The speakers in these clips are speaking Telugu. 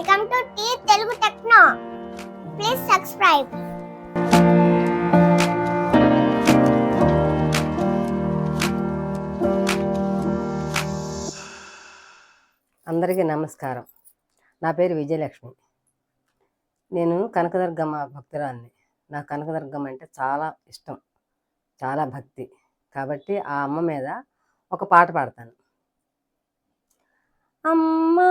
Welcome to T Telugu techno please subscribe అందరికీ నమస్కారం. నా పేరు విజయలక్ష్మి. నేను కనకదుర్గమ్మ భక్తురాల్ని. నాకు కనకదుర్గమ్మ అంటే చాలా ఇష్టం. చాలా భక్తి. కాబట్టి ఆ అమ్మ మీద ఒక పాట పాడతాను. అమ్మా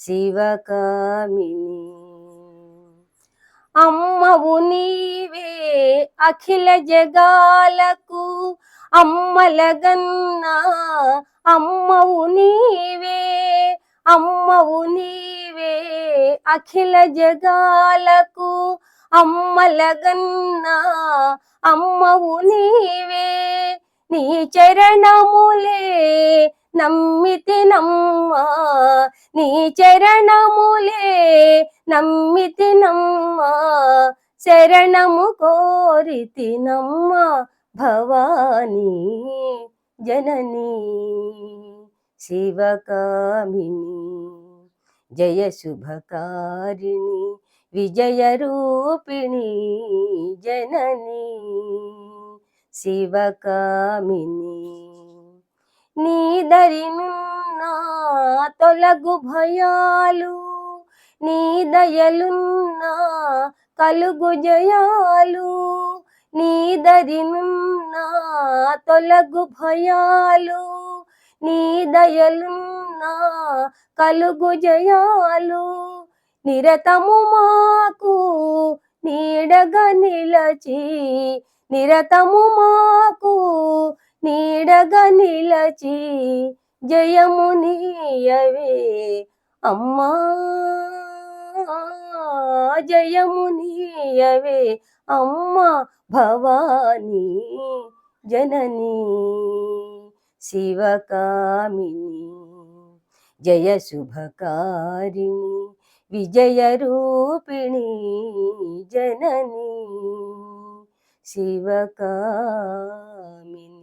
శివకామిని. అమ్మవు నీవే అఖిల జగాలకు అమ్మలగన్నా. అమ్మవు నీవే అమ్మవు నీవే అఖిల జగాలకు అమ్మలగన్నా. అమ్మవు నీవే నీ చరణములే నమ్మితి నమ్మా నీ చరణములే నమ్మితి నమ్మా శరణము కోరితి నమ్మా భవానీ జననీ శివకామిని జయ శుభకారిణి విజయ రూపిణి జననీ శివకామిని. నీ నా తొలగు భయాలు నీ దయలున్నా కలుగు జయాలు నీ దరినున్నా తొలగు భయాలు నీ దయలున్నా కలుగు జయాలు. నిరతము మాకు నీడగా నిలచి నిరతము మాకు నీడగా నిలచి జయము నీయవే. అమ్మా జయము నీయవే. అమ్మా భవానీ జననీ శివకామిని జయ శుభకారిణి విజయ రూపిణి జననీ శివకామిని.